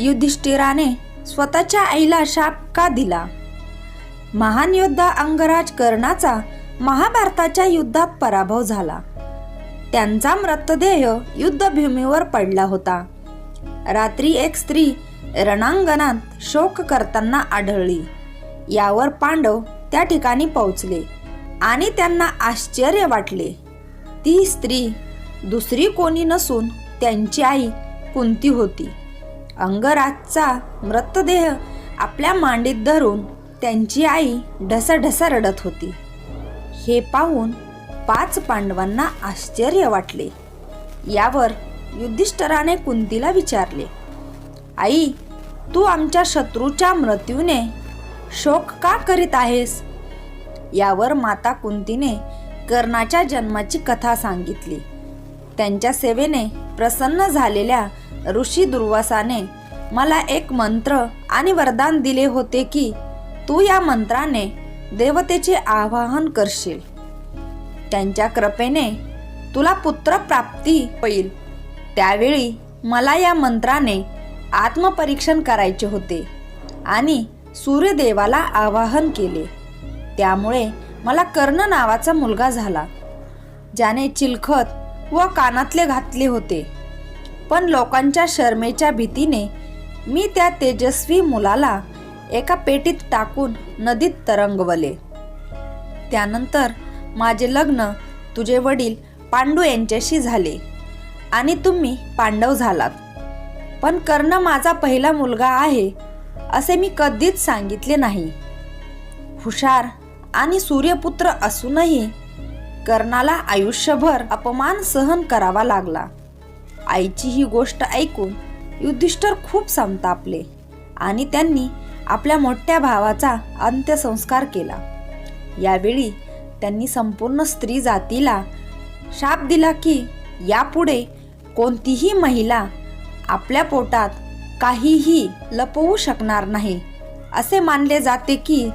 युधिष्ठिराने स्वतःच्या आईला शाप का दिला? महान योद्धा अंगराज कर्णाचा महाभारताच्या युद्धात पराभव झाला. त्यांचा मृतदेह युद्धभूमीवर पडला होता. रात्री एक स्त्री रणांगणात शोक करताना आढळली. यावर पांडव त्या ठिकाणी पोहोचले आणि त्यांना आश्चर्य वाटले. ती स्त्री दुसरी कोणी नसून त्यांची आई कुंती होती. अंगराजचा मृतदेह आपल्या मांडीत धरून त्यांची आई ढसाढसा रडत होती. हे पाहून पाच पांडवांना आश्चर्य वाटले. यावर युधिष्ठराने कुंतीला विचारले आई तू आमच्या शत्रूच्या मृत्यूने शोक का करीत आहेस? यावर माता कुंतीने कर्णाच्या जन्माची कथा सांगितली. त्यांच्या सेवेने प्रसन्न झालेल्या ऋषी दुर्वासाने मला एक मंत्र आणि वरदान दिले होते की तू या मंत्राने देवतेचे आवाहन करशील. त्यांच्या कृपेने तुला पुत्र प्राप्ती होईल. त्यावेळी मला या मंत्राने आत्मपरीक्षण करायचे होते आणि सूर्यदेवाला आवाहन केले. त्यामुळे मला कर्ण नावाचा मुलगा झाला ज्याने चिलखत व कानातले घातले होते. पण लोकांच्या शर्मेच्या भीतीने मी त्या तेजस्वी मुलाला एका पेटीत टाकून नदीत तरंगवले. त्यानंतर माझे लग्न तुझे वडील पांडू यांच्याशी झाले आणि तुम्ही पांडव झालात. पण कर्ण माझा पहिला मुलगा आहे असे मी कधीच सांगितले नाही. हुशार आणि सूर्यपुत्र असूनही कर्णाला आयुष्यभर अपमान सहन करावा लागला. आईची ही गोष्ट ऐकून युधिष्ठर खूप संतापले आणि त्यांनी आपल्या मोठ्या भावाचा अंत्यसंस्कार केला. यावेळी त्यांनी संपूर्ण स्त्री जातीला शाप दिला की यापुढे कोणतीही महिला आपल्या पोटात काहीही लपवू शकणार नाही असे मानले जाते की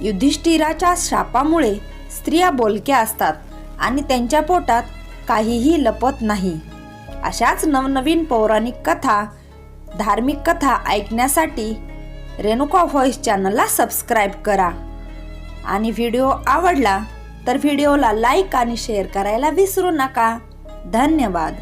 युधिष्ठिराच्या शापामुळे स्त्रिया बोलक्या असतात. आणि त्यांच्या पोटात काहीही लपत नाही. अशाच नवनवीन पौराणिक कथा धार्मिक कथा ऐकण्यासाठी रेणुका व्हॉइस चॅनलला सबस्क्राईब करा. आणि व्हिडिओ आवडला तर व्हिडिओला लाईक आणि शेअर करायला विसरू नका. धन्यवाद.